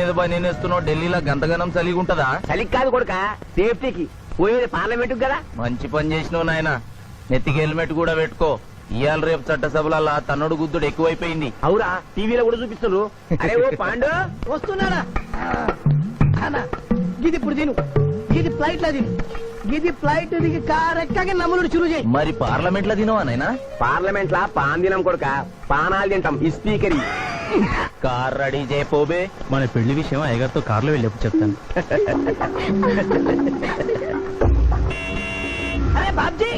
మీద పని నేస్తున్నావు ఢిల్లీలో గంతగనం చలిగి ఉంటదా చలికి కాదు కొడుక సేఫ్టీకి. పోయేది పార్లమెంట్ కదా? మంచి పని చేసినావు నాయన. నెత్తికి హెల్మెట్ కూడా పెట్టుకో. ఇవాళ రేపు చట్టసభల తన్నుడు గుద్దుడు ఎక్కువైపోయింది. అవురా టీవీలో కూడా చూపిస్తున్నారు. అరే ఓ పాండు వస్తున్నానా అన్నా గిది ఇప్పుడు తిను. గిది ఫ్లైట్లో తిను. గిది ఫ్లైట్ దిగి కార్ ఎక్కగా నమ్ములు చురు చేయి. మరి పార్లమెంట్లో తినవా నాయనా పార్లమెంట్ లా పాన్ తినం కొడుక. పానాలు తింటాం. ఈ స్పీకర్. కార్ రెడీ చేయపోబే మన పెళ్ళి విషయం అయ్యగారితో కార్లో వెళ్ళేప్పుడు చెప్తాను. అరే బాబ్జీ!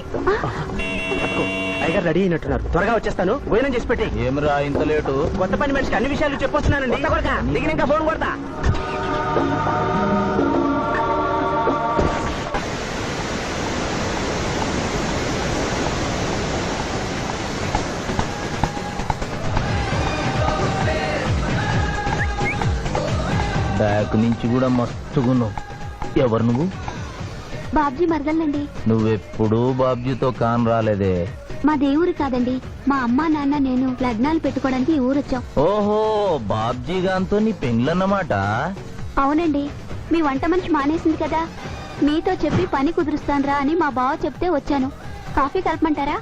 అయ్యగారు రెడీ అయినట్టున్నారు. త్వరగా వచ్చేస్తాను. భోజనం చేసి పెట్టి ఏమిరా ఇంత లేటు? కొత్త పని మనిషికి అన్ని విషయాలు చెప్పొస్తున్నానండి. కొడుక దిగినాక ఫోన్ కొడతా. బ్యాక్ నుంచి కూడా మస్తుగున్నావు ఎవరు నువ్వు? బాబ్జీ మరదలండి. నువ్వెప్పుడూ బాబ్జీతో కాన్ రాలేదే. మా దేవురు కాదండి. మా అమ్మా నాన్న నేను లగ్నాలు పెట్టుకోవడానికి ఈ ఊరొచ్చాం. ఓహో బాబ్జీ గాంతో నీ పెండ్లన్నమాట? అవునండి. మీ వంట మనిషి మానేసింది కదా. మీతో చెప్పి పని కుదురుస్తానురా అని మా బావ చెప్తే వచ్చాను. కాఫీ కలపమంటారా.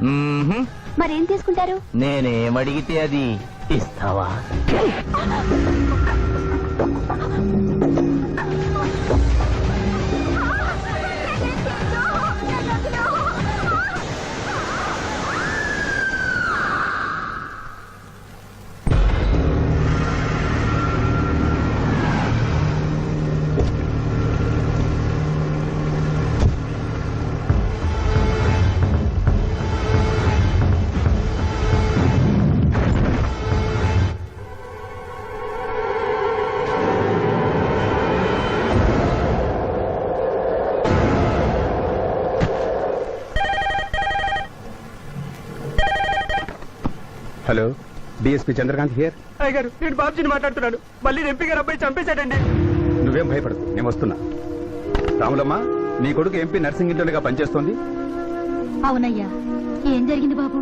మరేం తీసుకుంటారు? నేనేమడిగితే అది ఇస్తావా? DSP Chandrakant here? అయ్యగారు నేను బాబుజీని మాట్లాడుతున్నాను. మళ్ళీ ఎంపీ గారు అబ్బాయి చంపేశాడండి. నువ్వేం భయపడదు నేను వస్తున్నా. రాములమ్మ నీ కొడుకు ఎంపీ నర్సింగ్ ఇంటర్గా పనిచేస్తోంది. అవునయ్యా ఏం జరిగింది బాబు?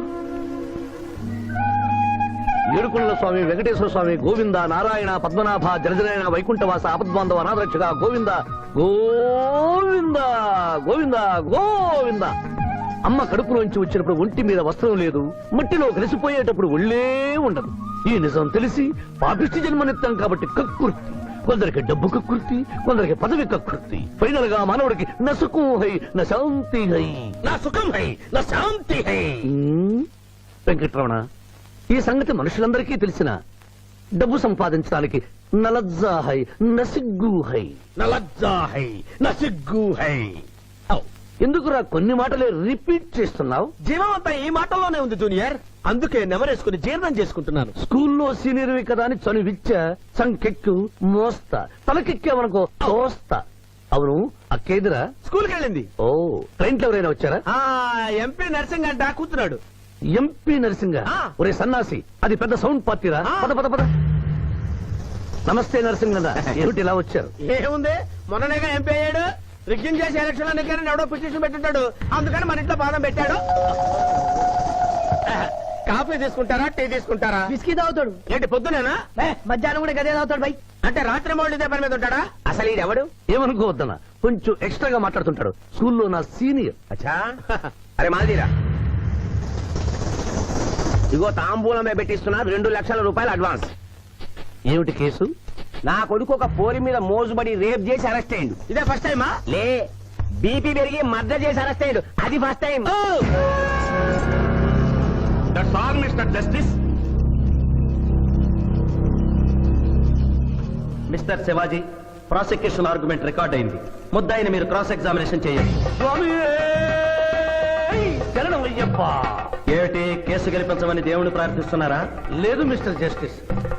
ఏడుకుల స్వామి వెంకటేశ్వర స్వామి గోవింద నారాయణ పద్మనాభ జలజనాయన వైకుంఠవాస ఆపద్బాంధవ అనాథరక్షక గోవింద గోవింద గోవింద గోవింద. అమ్మ కడుపులోంచి వచ్చినప్పుడు ఒంటి మీద వస్త్రం లేదు మట్టిలో కలిసిపోయేటప్పుడు ఒళ్ళే ఉండదు. ఈ నిజం తెలిసి పాపిష్టి జన్మనిత్తం కాబట్టి కక్కుర్తి కొందరికి డబ్బు కక్కుర్తి కొందరికి పదవి కక్కుర్తి ఫైనల్గా మానవుడికి నసుకు హై నా శాంతి హై. నా సుఖం హై నా శాంతి హై. వెంకటరమణ ఈ సంగతి మనుషులందరికీ తెలిసిన డబ్బు సంపాదించడానికి నలజ్జా హై నసిగ్గు హై. ఎందుకురా కొన్ని మాటలే రిపీట్ చేస్తున్నావు? జీవం అంతా ఈ మాటల్లోనే ఉంది జూనియర్. అందుకే నెమరేసుకుని జీర్ణం చేసుకుంటున్నాను. స్కూల్లో సీనియర్వి కదా అని చనువిచ్చ సంకెక్కు మోస్తా. తలకెక్కావనుకో తోస్తా. అవును అక్కేదిరా? స్కూల్కి వెళ్ళింది ఓ ట్రైన్లో ఎవరైనా వచ్చారా? ఆ ఎంపీ నర్సింగ్ అంట కూర్చున్నాడు ఎంపీ నరసింగ? ఆ. ఒరే సన్నాసి అది పెద్ద సౌండ్ పార్టీరా? ఆ. పద పద పద. నమస్తే నరసింగ ఏమిటి ఇలా వచ్చారు? ఏముంది? మొన్ననేగా ఎంపీ అయ్యాడు. రిగ్గింగ్ చేసి ఎలక్షన్లో నెగ్గారని ఎవడో పిటిషన్ పెట్టుంటాడు. అందుకని మన ఇంట్లో బాదం పెట్టాడు. కాఫీ తీసుకుంటారా టీ తీసుకుంటారా? బిస్కీ తాగుతాడు. ఏంటి పొద్దునేనా? ఏ, మధ్యాహ్నం కూడా గదే తాగుతాడు బై. అంటే రాత్రి మౌళ్ళు ఇదే పని మీద ఉంటాడా? అసలు ఇది ఎవడు? ఏమనుకోవద్దన్న కొంచెం ఎక్స్ట్రాగా మాట్లాడుతుంటాడు. స్కూల్లో నా సీనియర్. అచ్చా? అరే మాదిరా ఇగో తాంబూలమే పెట్టిస్తున్నా రెండు లక్షల రూపాయలు అడ్వాన్స్. ఏమిటి కేసు? నా కొడుకు ఒక పోరి మీద మోజుబడి రేప్ చేసి అరెస్ట్ అయ్యిండు. ఇదే ఫస్ట్ టైమా లే బీపీ పెరిగి మర్డర్ చేసి అరెస్ట్ అయ్యాడు. అది first time that's all mister justice mister Shivaji prosecution argument record అయింది. ముద్దాయిని మీరు క్రాస్ ఎగ్జామినేషన్ చేయండి ఏమిటి? కేసు గెలిపించమని దేవుని ప్రార్థిస్తున్నారా? లేదు మిస్టర్ జస్టిస్.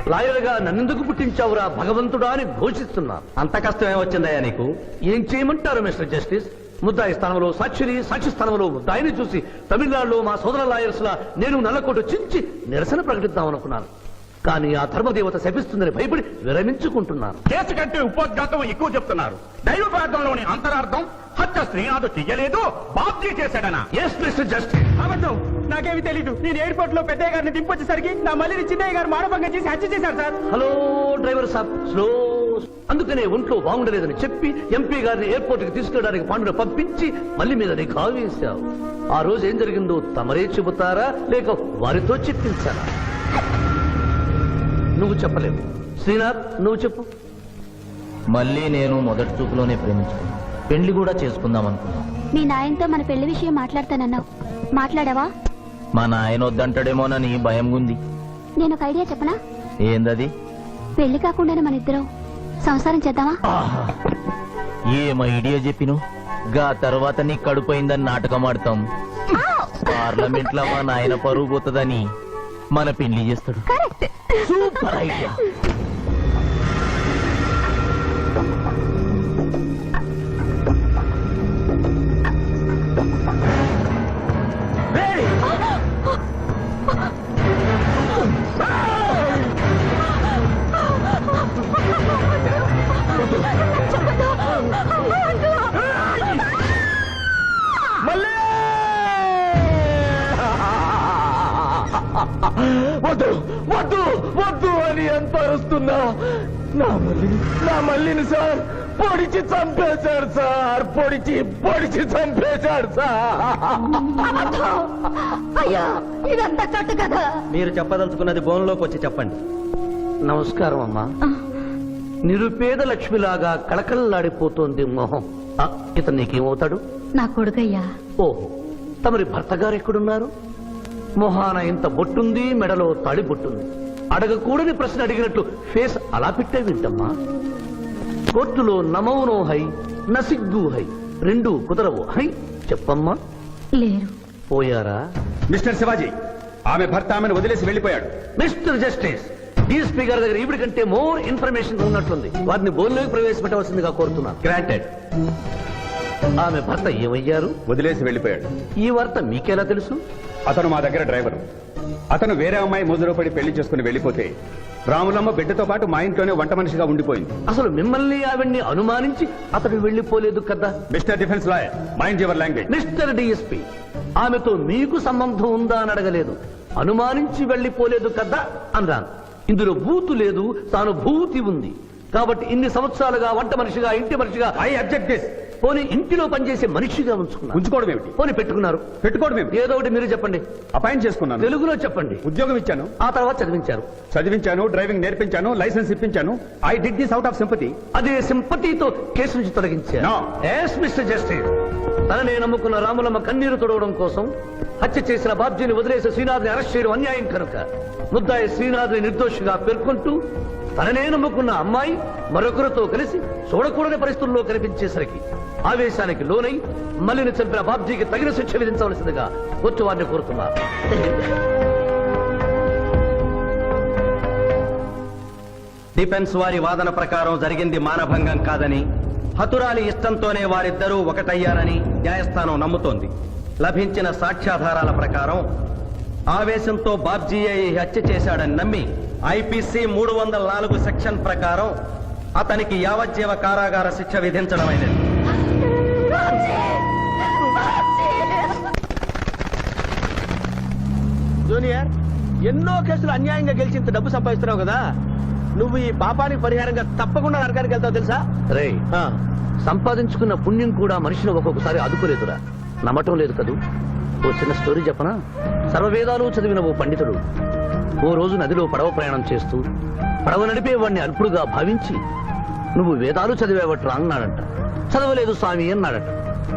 లాయర్గా నన్నెందుకు పుట్టించావురా భగవంతుడా అని ఘోషిస్తున్నా. అంత కష్టం ఏమొచ్చిందయ్యా నీకు? ఏం చేయమంటారు మిస్టర్ జస్టిస్? ముద్దాయి స్థానంలో సాక్షిని సాక్షి స్థానంలో ముద్దాయిని చూసి తమిళనాడులో మా సోదర లాయర్స్ లా నేను నల్లకోటు చించి నిరసన ప్రకటిద్దాం అనుకున్నాను కానీ ఆ ధర్మదేవత శపిస్తుందని భయపడి విరమించుకుంటున్నాను కేసు కంటే ఉపోద్ఘాతం ఎక్కువ చెప్తున్నారు. దైవ ప్రార్థనలోని అంతరార్థం హత్య శ్రీనాథు చెయ్యలేదు బాబ్జీ చేశాడనా? ఎస్ మిస్టర్ జస్టిస్ అబద్ధం. నాకేమి తెలీదు. నేను ఎయిర్పోర్ట్లో పెద్దయ్య గారిని దింపొచ్చేసరికి నా మళ్ళీ చిన్నయ్య గారు మానభంగం చేసి హత్య చేశారు సార్. హలో డ్రైవర్ సాబ్ స్లో అందుకనే ఒంట్లో బాగుండలేదని చెప్పి ఎంపీ గారిని ఎయిర్పోర్ట్కి తీసుకెళ్ళడానికి పాండును పంపించి మళ్ళీ మీద నీకు ఆవేశావు ఆ రోజు ఏం జరిగిందో తమరే చెబుతారా లేక వారితో చెప్పించారా? నువ్వు చెప్పలేవు. శ్రీనాథ్ నువ్వు చెప్పు. మళ్ళీ నేను మొదటి చూపులోనే ప్రేమించుకున్నాను పెళ్ళి కూడా చేసుకుందాం అనుకున్నాను మీ నాయనతో మన పెళ్ళి విషయం మాట్లాడతానన్నావు. మాట్లాడావా? మా నాయన వద్దంటాడేమోనని భయం ఉంది. నేను ఒక ఐడియా చెప్పనా? ఏందది? పెళ్ళి కాకుండానే మన ఇద్దరం సంసారం చేద్దామా? ఆహా. ఏం ఐడియా చెప్పిను గా తర్వాత నీ కడుపోయిందని నాటకం ఆడతాం. పార్లమెంట్లో మా నాయన పరువు పోతుందని మన పెళ్ళి చేస్తాడు. సూపర్ ఐడియా వద్దు వద్దు వద్దు అని ఎంత అరుస్తున్నా నా మల్లిని నా మల్లిని సార్ పొడిచి చంపేశాడు సార్ పొడిచి పొడిచి చంపేశాడు సార్. అయ్యా ఇదంతా కట్టు కదా. మీరు చెప్పదలుచుకున్నది బోన్లోకి వచ్చి చెప్పండి. నమస్కారం అమ్మా. నిరుపేద లక్ష్మిలాగా కళకళలాడిపోతోంది మొహం. ఆ, ఇతను నీకేమవుతాడు? నా కొడుకయ్యా. ఓహో తమరి భర్త గారు ఎక్కడున్నారు? మొహాన ఇంత బొట్టుంది మెడలో తాడి బొట్టుంది. అడగకూడని ప్రశ్న అడిగినట్లు ఫేస్ అలా పెట్టే వింటమ్మా. కోర్టులో నమౌనో హై నసిగ్గు హై రెండు కుదరవు హై చెప్పమ్మా. లేరు. పోయారా? మిస్టర్ శివాజీ ఆమె భర్త ఆమెను వదిలేసి వెళ్ళిపోయాడు. మిస్టర్ జస్టిస్ డిఎస్పీ గారి దగ్గర ఈవిడ కంటే మోర్ ఇన్ఫర్మేషన్ ఉన్నట్లుంది. వారిని బోన్లోకి ప్రవేశపెట్టవలసిందిగా కోరుతున్నాను. గ్రాంటెడ్ ఆమె భర్త ఏమయ్యారు? వదిలేసి వెళ్ళిపోయాడు. ఈ వార్త మీకెలా తెలుసు? అతను మా దగ్గర డ్రైవరు. అతను వేరే అమ్మాయి ముజులో పడి పెళ్ళి చేసుకుని వెళ్ళిపోతే రాములమ్మ బిడ్డతో పాటు మా ఇంట్లోనే వంట మనిషిగా ఉండిపోయింది. అసలు మిమ్మల్ని ఆవిడ్ని అనుమానించి అతడు వెళ్ళిపోలేదు కదా? Mister defence lawyer mind your language. Mister DSP ఆమెతో మీకు సంబంధం ఉందా అని అడగలేదు. అనుమానించి వెళ్ళిపోలేదు కదా అన్నాను. ఇందులో భూతు లేదు తాను భూతి ఉంది. కాబట్టి ఇన్ని సంవత్సరాలుగా వంట మనిషిగా ఇంటి మనిషిగా ఐ అబ్జెక్ట్ దిస్ పోనీ ఇంటిలో పనిచేసే మనిషిగా ఉంచుకున్నారు ఉంచుకోవడం ఏమిటి? పోనీ పెట్టుకున్నారు. పెట్టుకోవడం ఏమిటి? ఏదో ఒకటి మీరు చెప్పండి. అపాయింట్ చేసుకున్నాను. తెలుగులో చెప్పండి. ఉద్యోగం ఇచ్చాను. ఆ తర్వాత చదివించారు. చదివించాను డ్రైవింగ్ నేర్పించాను licence ఇప్పించాను. I did this out of sympathy. అదే సింపతితో కేసు నుంచి తొలగించారు. No. జస్టిస్ తననే నమ్ముకున్న రాములమ్మ కన్నీరు తొడవడం కోసం హత్య చేసిన బాబ్జీని వదిలేసి శ్రీనాథ్ని అరెస్ట్ చేయడం అన్యాయం కనుక. ముద్దాయి శ్రీనాథ్ని నిర్దోషిగా పేర్కొంటూ తననే నమ్ముకున్న అమ్మాయి మరొకరితో కలిసి చూడకూడని పరిస్థితుల్లో కనిపించేసరికి ఆవేశానికి లోనై మల్లిని చంపిన బాబ్జీకి తగిన శిక్ష విధించవలసిందిగా కోర్టు వారిని కోరుతున్నారు. డిఫెన్స్ వారి వాదన ప్రకారం జరిగింది మానభంగం కాదని హతురాలి ఇష్టంతోనే వారిద్దరూ ఒకటయ్యారని న్యాయస్థానం నమ్ముతోంది. లభించిన సాక్ష్యాధారాల ప్రకారం ఆవేశంతో బాబ్జీఏ ఈ హత్య చేశాడని నమ్మి ఐపీసీ మూడు వందల నాలుగు సెక్షన్ ప్రకారం అతనికి యావజ్జీవ కారాగార శిక్ష విధించడమైనది. జూనియర్ ఎన్నో కేసులు అన్యాయంగా గెలిచి ఇంత డబ్బు సంపాదిస్తున్నావు కదా? నువ్వు ఈ పాపానికి పరిహారంగా తప్పకుండా నరకానికి వెళ్తావు తెలుసా? రే సంపాదించుకున్న పుణ్యం కూడా మనిషిని ఒక్కొక్కసారి అదుపులేదురా. నమ్మటం లేదు కదూ? ఓ చిన్న స్టోరీ చెప్పనా? సర్వవేదాలు చదివిన ఓ పండితుడు ఓ రోజు నదిలో పడవ ప్రయాణం చేస్తూ పడవ నడిపే అల్పుడుగా భావించి నువ్వు వేదాలు చదివేవట్రా అన్నాడంట. చదవలేదు స్వామి అన్నాడట.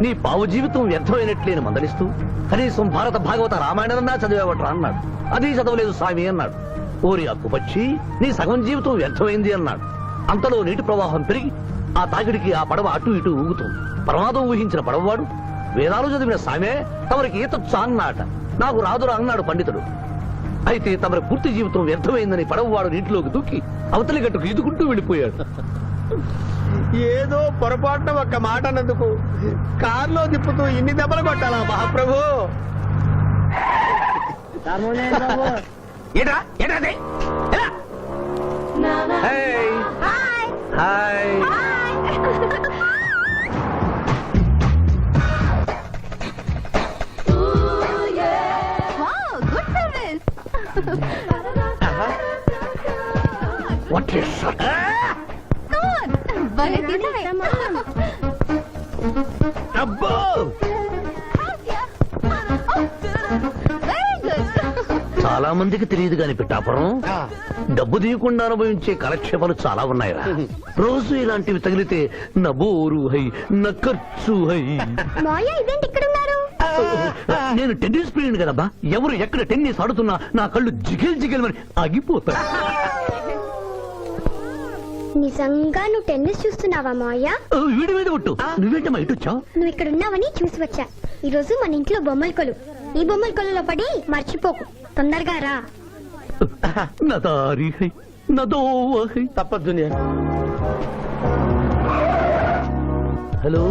నీ పావు జీవితం వ్యర్థమైనట్లేని మందలిస్తూ కనీసం భారత భాగవత రామాయణన్నా చదివేవట్రా అన్నాడు. అది చదవలేదు స్వామి అన్నాడు. ఓరి అక్కుపక్షి నీ సగం జీవితం వ్యర్థమైంది అన్నాడు. అంతలో నీటి ప్రవాహం పెరిగి ఆ తాకిడికి ఆ పడవ అటు ఇటు ఊగుతుంది. ప్రమాదం ఊహించిన పడవవాడు వేదాలు చదివిన సామే తమరికి ఈత అన్నాట నాకు రాదురా అన్నాడు పండితుడు. అయితే తమరి పూర్తి జీవితం వ్యర్థమైందని పడవవాడు నీటిలోకి దూకి అవతలి గట్టుకు ఈదుకుంటూ వెళ్ళిపోయాడు. ఏదో పొరపాటున ఒక్క మాట అన్నందుకు కారులో తిప్పుతూ ఇన్ని దెబ్బలు కొట్టాలా మహాప్రభు? ఏట్రా? హాయ్. హాయ్. అబ్బో Very good. చాలా మందికి తెలియదు గాని పిట్టాపురం డబ్బు తీయకుండా అనుభవించే కాలక్షేపాలు చాలా ఉన్నాయిరా. రోజు ఇలాంటివి తగిలితే నా బోరు హై నా ఖర్చు హై. మాయ ఇదేంటి ఇక్కడ నేను టెన్నిస్ ప్లేయర్ కదబ్బా. ఎవరు ఎక్కడ టెన్నిస్ ఆడుతున్నా నా కళ్ళు జిగిల్ జిగిల్ మరి ఆగిపోతాయి. నిజంగా నువ్వు టెన్నిస్ చూస్తున్నావా మాయా వీడి మీద కొట్టు నువ్వేంటమ్మా ఇటు వచ్చావు? నువ్వు ఇక్కడ ఉన్నావని చూసి వచ్చా. ఈ రోజు మన ఇంట్లో బొమ్మల కొలు. ఈ బొమ్మల కొలులో పడి మర్చిపోకు. తొందరగా రా. తప్పదు హలో?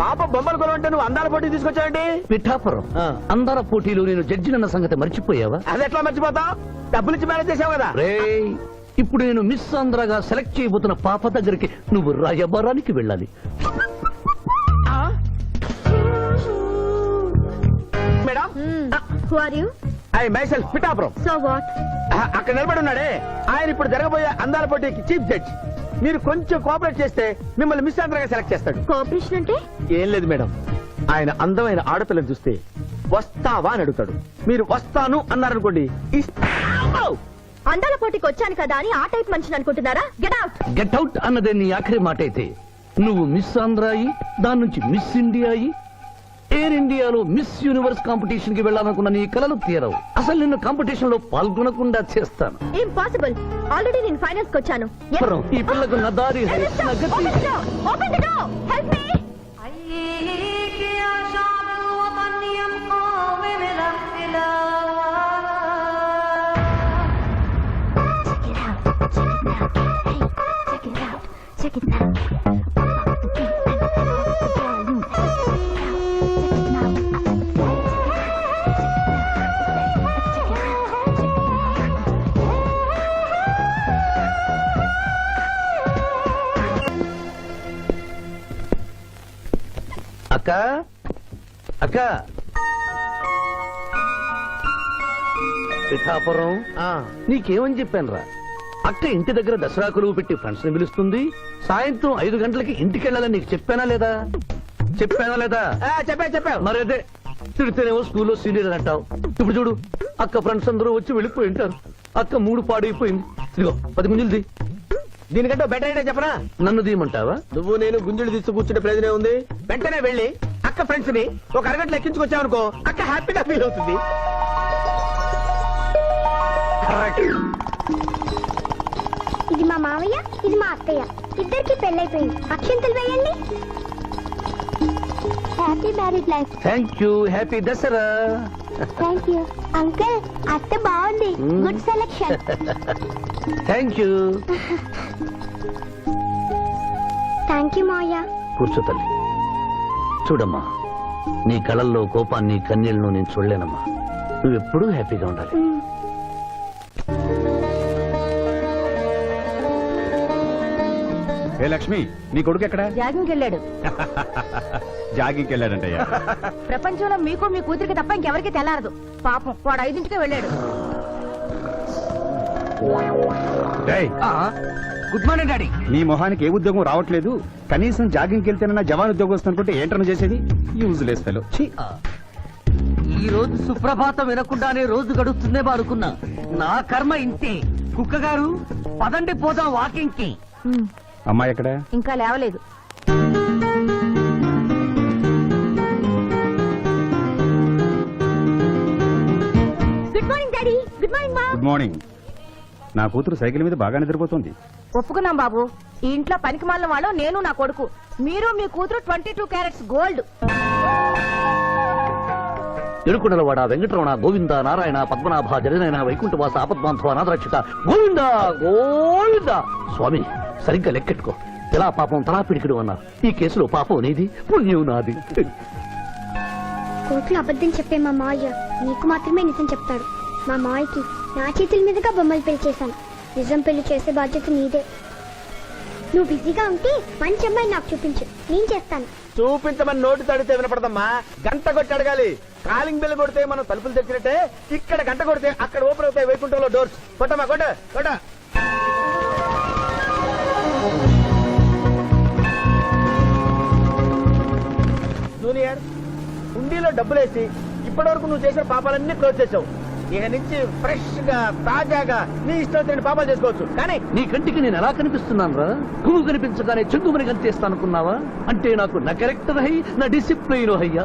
పాప బొమ్మల కొలు అంటే నువ్వు అందాల పోటీ తీసుకొచ్చావండి పిఠాపురం ఆ. అందర పోటీలు నేను జడ్జినన్న సంగతి మర్చిపోయావా? అది ఎట్లా మర్చిపోతావు? డబ్బులు ఇచ్చి మేనేజ్ చేసావు కదా. రేయ్ ఇప్పుడు నేను మిస్ ఆంధ్రగా సెలెక్ట్ చేయబోతున్న పాప దగ్గరికి నువ్వు రాయబారానికి వెళ్ళాలి. Madam? Who are you I myself Pithapuram so what ah, అక్కడ నిలబడి ఉన్నాడే. ఆయన ఇప్పుడు జరగబోయే అందాల పోటీకి చీఫ్ జడ్జ్ మీరు కొంచెం కోఆపరేట్ చేస్తే మిమ్మల్ని మిస్ ఆంధ్రగా సెలెక్ట్ చేస్తాడు. కోఆపరేషన్ అంటే? ఏం లేదు మేడం. ఆయన అందమైన ఆడపిల్లని చూస్తే వస్తావా అని అడుగుతాడు. మీరు వస్తాను అన్నారనుకోండి అందాల పోటీకి వచ్చాను కదా అని ఆ టైప్ మనిషిని అనుకుంటున్నారా? గెట్ అవుట్ గెట్ అవుట్ అన్నదే నీ ఆఖరి మాట అయితే నువ్వు మిస్ ఆంధ్ర అయి దాని నుంచి మిస్ ఇండియా అయి ఎయిర్ ఇండియాలో మిస్ యూనివర్స్ కాంపిటీషన్కి వెళ్ళాలనుకున్న నీ కలలు తీరవు. అసలు నిన్ను కాంపిటీషన్లో పాల్గొనకుండా చేస్తాను. ఇంపాసిబుల్ ఆల్రెడీ నేను ఫైనల్స్కి వచ్చాను. ఈ పిల్లకు నా దారి నా గతి. Check it out. అక్క? అక్క? పిఠాపురం? ఆ, నీకేమని చెప్పాను రా అక్క ఇంటి దగ్గర దసరా కొలువు పెట్టి ఫ్రెండ్స్ని పిలుస్తుంది. సాయంత్రం ఐదు గంటలకి ఇంటికి వెళ్ళాలని నీకు చెప్పానా లేదా? చెప్పానా లేదా? ఆ, చెప్పావు చెప్పావు మరి అదే తిడితేనేమో స్కూల్లో సీనియర్ అని అంటావు. ఇప్పుడు చూడు అక్క ఫ్రెండ్స్ అందరూ వచ్చి వెళ్ళిపోయి ఉంటారు. అక్క మూడు పాడైపోయింది. ఇదిగో పది గుంజులది దీనికంటే బెటర్ అయితే చెప్పనా? నన్ను తీయమంటావా? నువ్వు నేను గుంజులు తీసి కూర్చుంటే ప్రయోజనం ఉంది. వెంటనే వెళ్ళి అక్క ఫ్రెండ్స్ని ఒక అరగంట ఎక్కించుకొచ్చావనుకో అక్క హ్యాపీగా ఫీల్ అవుతుంది. ఇది మా మావయ్య ఇది మా అత్తయ్య. ఇద్దరికి పెళ్ళైపోయింది. అక్షంతలు వేయండి. Happy married life thank you happy Dasara thank you uncle అత్త బాగుంది. Hmm. Good selection thank you thank you మావయ్య కూర్చో తల్లి. చూడమ్మా నీ కళల్లో కోపాన్ని కన్నీళ్ళను నేను చూడలేనమ్మా. నువ్వెప్పుడూ హ్యాపీగా ఉండాలి. ఏ లక్ష్మి నీ కొడుకు ఎక్కడ? జాగింగ్కి వెళ్ళాడు. జాగింగ్కి వెళ్ళాడంటయ్యా. ప్రపంచంలో మీకు మీ కూతురికి తప్ప ఇంకెవరికి తెల్లారదు. పాపం వాడు ఐదింటికే వెళ్ళాడు. డేయ్, గుడ్ మార్నింగ్ డాడీ. నీ మొహానికి ఏ ఉద్యోగం రావట్లేదు? కనీసం జాగింగ్కి వెళ్తేనన్నా జవాన్ ఉద్యోగం వస్తుందంటే ఏంటన్నా చేసేది? యూజ్ లేస్ ఫెలో ఈ రోజు సుప్రభాతం వినకుండానే రోజు గడుస్తుందే అనుకున్నా. నా కర్మ ఇంతే. కుక్క గారు పదండి పోదాం వాకింగ్కి అమ్మాయి ఎక్కడ? ఇంకా లేవలేదు. డాడీ గుడ్ మార్నింగ్ మా. Good morning. నా కూతురు సైకిల్ మీద బాగా నిద్రపోతుంది. ఒప్పుకున్నాం బాబు. ఈ ఇంట్లో పనికి మాలిన వాళ్ళు నేను నా కొడుకు. మీరు మీ కూతురు ట్వంటీ టూ క్యారెట్స్ గోల్డ్. ఎరుకుడలవాడ వెంకటరమణ గోవింద నారాయణ పద్మనాభ జగనైన వైకుంఠవాస ఆపద్బాంధవ అనాథరక్షక. గోవింద! గోవింద! స్వామి సరిగ్గా లెక్కెట్టుకో. ఇలా పాపం తలా పిడికిడు అన్నారు ఈ కేసులో పాపం నీది పుణ్యం నాది. కోర్టులో అబద్ధం చెప్పే మా మావయ్య నీకు మాత్రమే నిజం చెప్తాడు. మా మాయకి నా చేతుల మీదుగా బొమ్మలు పెళ్ళి చేశాను. నిజం పెళ్ళి చేసే బాధ్యత నీదే. నువ్వు బిజీగా ఉంటే మంచి అమ్మాయి నాకు చూపించు. నేను చేస్తాను. చూపించమని నోటి తడితే వినపడదమ్మా. గంట కొట్టి అడగాలి. కాలింగ్ బిల్లు కొడితే మనం తలుపులు తెచ్చినట్టే ఇక్కడ గంట కొడితే అక్కడ ఓపెన్ అవుతాయి వైకుంఠంలో డోర్స్. కొట్టమ్మా కొట్ట కొట్ట. జూనియర్ హుండీలో డబ్బులేసి ఇప్పటివరకు నువ్వు చేసిన పాపాలన్నీ క్లోజ్ చేసావు. ఇక నుంచి ఫ్రెష్గా తాజాగా నీ ఇష్టం వచ్చిన పాపాలు చేసుకోవచ్చు. కానీ నీ కంటికి నేను ఎలా కనిపిస్తున్నాను రా? పువ్వు కనిపించగానే చెంగుమని కనిపిస్తాను అనుకున్నావా అంటే నాకు నా క్యారెక్టర్ హై నా డిసిప్లైన్ హయ్యా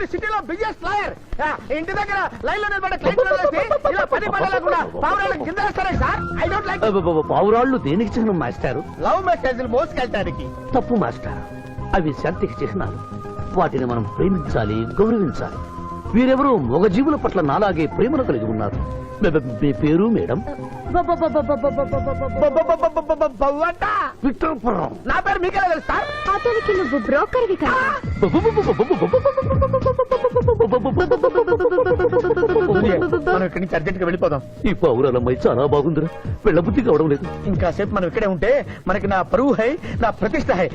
మీరు సిటీలో బిజినెస్ లాయర్ ఇంటి దగ్గర లైన్లో నిలబడ్డ క్లయింట్ ఇలా పది పడలేకుండా పావురాలకు కింద వేస్తారే సార్ ఐ డోంట్ లైక్ పావురాళ్ళు దేనికి చిహ్నం మాస్టారు లవ్ మెసేజ్లు మోసుకెళ్ళటానికి తప్పు మాస్టర్ అవి శాంతికి చిహ్నాలు వాటిని మనం ప్రేమించాలి గౌరవించాలి వీరెవరూ మొగజీవుల పట్ల నాలాగే ప్రేమను కలిగి ఉన్నారు పేరు మేడం విక్టర్పురం నా పేరు మీకెలా తెలుసు సార్ అతనికి నువ్వు బ్రోకర్వి కదా మనం ఇక్కడి నుంచి అర్జెంట్గా వెళ్ళిపోదాం ఈ పావురాలమ్మాయి చాలా బాగుందిరా వెళ్ళబుద్ధి కావడం లేదు ఇంకా సేపు మనం ఇక్కడే ఉంటే మనకి నా పరువు హై నా ప్రతిష్ట హై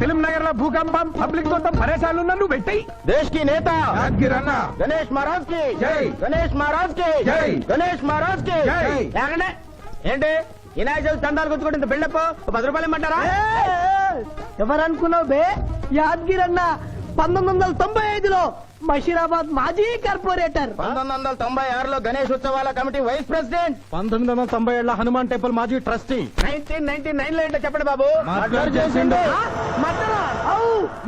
ఫిల్మ్ నగర్లో భూకంపం పబ్లిక్ మొత్తం పరేషాన్లు ఉన్నా నువ్వు పెట్టాయి. దేశ్కి నేత యాదగిరన్న గణేష్ మహారాజ్కి జై. గణేష్ మహారాజ్కి జై. గణేష్ మహారాజ్కి జై. ఏంటి? వినాయక చవితి చందాలు గుర్తుకుంటే ఇంత బిల్డప్? పది రూపాయలు ఇమ్మంటారా? ఎవరు అనుకున్నావు బే? యాదగిరి అన్న పంతొమ్మిది వందల తొంభై ఐదులో మషీరాబాద్ మాజీ కార్పొరేటర్. పంతొమ్మిది వందల తొంభై ఆరులో గణేష్ ఉత్సవాల కమిటీ వైస్ ప్రెసిడెంట్. పంతొమ్మిది వందల తొంభై ఏళ్ళ హనుమాన్ టెంపుల్ మాజీ ట్రస్టీ. నైన్టీన్ నైన్టీ నైన్లో ఏంటో చెప్పండి బాబు. మర్డర్ చేసిండు. మర్డర్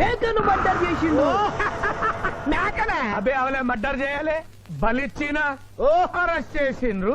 మేకను మర్డర్ చేసిండు. మేకనే? అబే అవలే మర్డర్ చేయాలి. బలిచ్చిన. ఓ అరెస్ట్ చేసిండ్రు.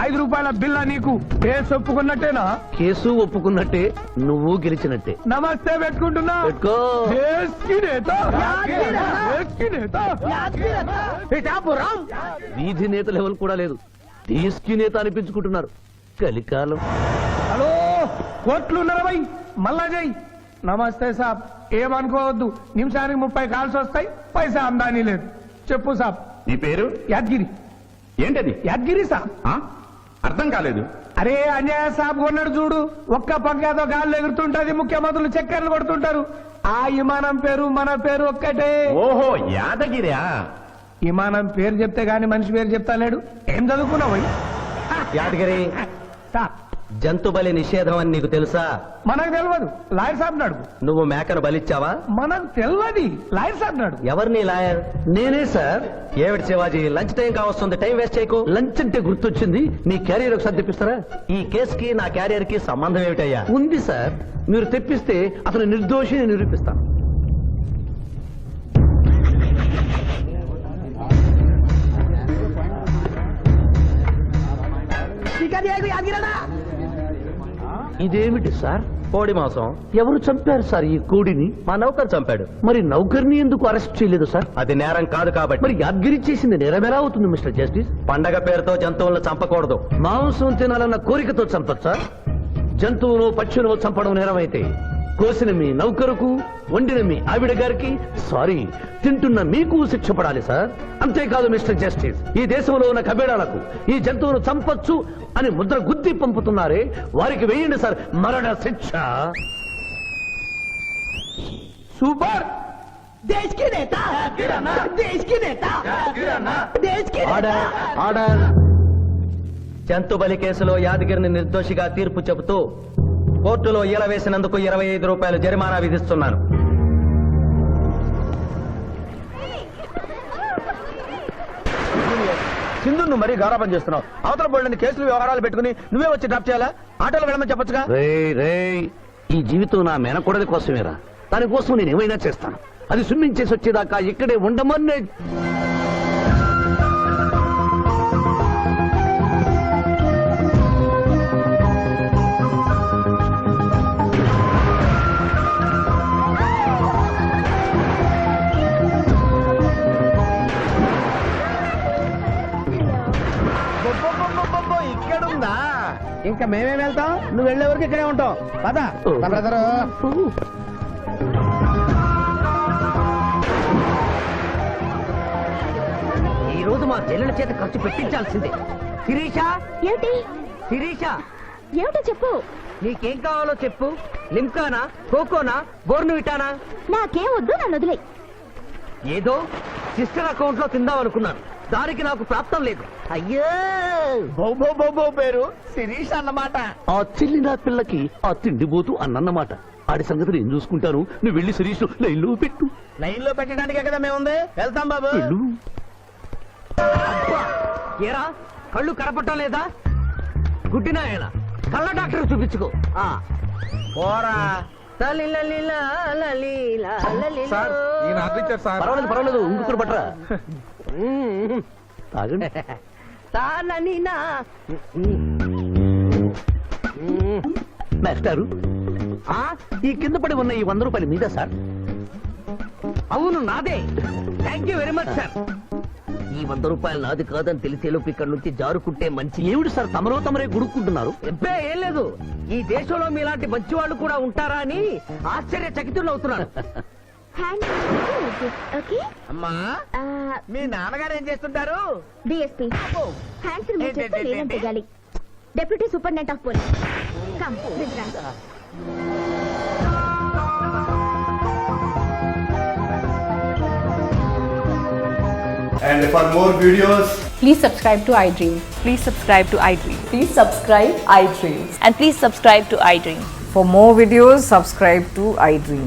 ఐదు రూపాయల బిల్ల నీకు. కేసు ఒప్పుకున్నట్టేనా? కేసు ఒప్పుకున్నట్టే నువ్వు గెలిచినట్టే. నమస్తే పెట్టుకుంటున్నా. పెట్టుకో. వీధి నేత లెవెల్ కూడా లేదు. తీసుకి నేత అనిపించుకుంటున్నారు. కలికాలం. హలో కోట్లు నలభై. మళ్ళా చెయ్యి. నమస్తే సాబ్. ఏమనుకోవద్దు. నిమిషానికి ముప్పై కాల్స్ వస్తాయి. పైసా అందానీ లేదు. చెప్పు సాబ్. నీ పేరు? యాద్గిరి. ఏంటది? యాద్గిరి సాబ్. ఆ? అర్థం కాలేదు. అరే అంజయ్య సాబ్ కొన్నాడు చూడు. ఒక్క పక్కతో గాల్లో ఎగురుతుంటది ముఖ్యమంత్రులు చక్కర్లు కొడుతుంటారు. ఆ విమానం పేరు మన పేరు ఒక్కటే. ఓహో యాదగిరా విమానం పేరు చెప్తే గాని మనిషి పేరు చెప్తా లేడు. ఏం చదువుకున్నావు యాదగిరి? జంతు బలి నిషేధం అని నీకు తెలుసా? మనకు తెలియదు లాయర్ సాబ్ నాడు నువ్వు మేకను బలిచ్చావా? మనకు తెలియదు లాయర్ సాబ్ నాడు ఎవరిని లాయర్? నేనే సార్. ఏమిటి శివాజీ లంచ్ టైం కావస్తుంది టైం వేస్ట్ చేయకు. లంచ్ అంటే గుర్తొచ్చింది. మీ క్యారియర్ ఒకసారి తెప్పిస్తారా ఈ కేసుకి నా క్యారియర్కి సంబంధం ఏమిటయ్యా? ఉంది సార్. మీరు తెప్పిస్తే అతను నిర్దోషి నేను నిరూపిస్తాను ఇదేమిటి సార్? కోడి మాంసం. ఎవరు చంపారు సార్ ఈ కోడిని? మా నౌకర్ చంపాడు. మరి నౌకర్ని ఎందుకు అరెస్ట్ చేయలేదు సార్? అది నేరం కాదు కాబట్టి. మరి యాద్గిరి చేసింది నేరమెలా అవుతుంది మిస్టర్ జస్టిస్? పండగ పేరుతో జంతువులను చంపకూడదు. మాంసం తినాలన్న కోరికతో చంపచ్చా? జంతువును పక్షులను చంపడం నేరమైతే కోసిన మీ నౌకరుకు వండిన మీ ఆవిడ గారికి సారీ తింటున్న మీకు శిక్ష పడాలి సార్. అంతేకాదు మిస్టర్ జస్టిస్ ఈ దేశంలో ఉన్న కబేడాలకు ఈ జంతువును చంపొచ్చు అని ముద్ర గుద్ది పంపుతున్నారే వారికి వేయండి సార్ మరణ శిక్ష. సూపర్! దేశ్కి నేత! దేశ్కి నేత! దేశ్కి ఆర్డర్ ఆర్డర్. జంతు బలి కేసులో యాదగిరిని నిర్దోషిగా తీర్పు చెబుతూ కోర్టులో ఈల వేసినందుకు ఇరవై ఐదు రూపాయలు జరిమానా విధిస్తున్నాను. సింధు నువ్వు మరీ గారాబం చేస్తున్నావు. అవతల బోళ్ళని కేసులు వ్యవహారాలు పెట్టుకుని నువ్వే వచ్చి డ్రాప్ చేయాలా? ఆటలు వెళ్ళమని చెప్పొచ్చుగా? ఈ జీవితం నా మెనకూడది కోసమేరా. దానికోసం నేను ఏమైనా చేస్తాను. అది స్విమ్మింగ్ చేసి వచ్చేదాకా ఇక్కడే ఉండమని ఇంకా మేమేం వెళ్తాం? నువ్వు వెళ్ళే వరకు ఇక్కడే ఉంటాం. పద. బ్రదరు ఈ రోజు మా చెల్లెల చేత ఖర్చు పెట్టించాల్సిందే. శిరీష? ఏమిటి? శిరీష? ఏమిటో చెప్పు. నీకేం కావాలో చెప్పు. లిమ్కానా? కోకోనా? బోర్నువిటానా నాకేం వద్దు నన్ను వదిలే ఏదో సిస్టర్ అకౌంట్లో తిందాం అనుకున్నాను. దానికి నాకు ప్రాప్తం లేదు. అయ్యో! బొబ్బో పేరు శిరీష్ అన్నమాట. ఆ చెల్లి నా పిల్లకి ఆ తిండిపోతూ అన్నమాట. ఆడి సంగతి నేను చూసుకుంటాను నువ్వు వెళ్ళి శిరీష్ లైన్లో పెట్టు. లైన్లో పెట్టడానికే కదా మేముంది? వెళ్తాం బాబు! ఏరా? కళ్ళు కనపడటం లేదా? గుడ్డినాయన కళ్ళ డాక్టర్ చూపించుకో. ఆ. పోరా. పర్వాలేదు పర్వాలేదు ఇంకొకరు పట్టరా తాగండి. తాననినా. మాస్టారు ఆ? ఈ కింద పడి ఉన్న ఈ వంద రూపాయలు మీద సార్. అవును నాదే. Thank you very much sir ఈ వంద రూపాయలు నాది కాదని తెలిసేలోపు ఇక్కడ నుంచి జారుకుంటే మంచి ఏమిటి సార్ తమరో తమరే గుడుక్కుంటున్నారు? ఎబ్బే ఏం లేదు. ఈ దేశంలో మీలాంటి మంచి వాళ్ళు కూడా ఉంటారా అని ఆశ్చర్యచకితులు అవుతున్నాను హ్యాండ్ ఓకే అమ్మా. మీ నాన్నగారు ఏం చేస్తుంటారు డిఎస్పీ హ్యాండ్స్ రిమూవ్ చేస్తే లేదని తెగాలి deputy superintendent of police cum And for more videos, Please subscribe to iDream. Please subscribe to iDream Please subscribe iDream. And please subscribe to iDream For more videos, subscribe to iDream.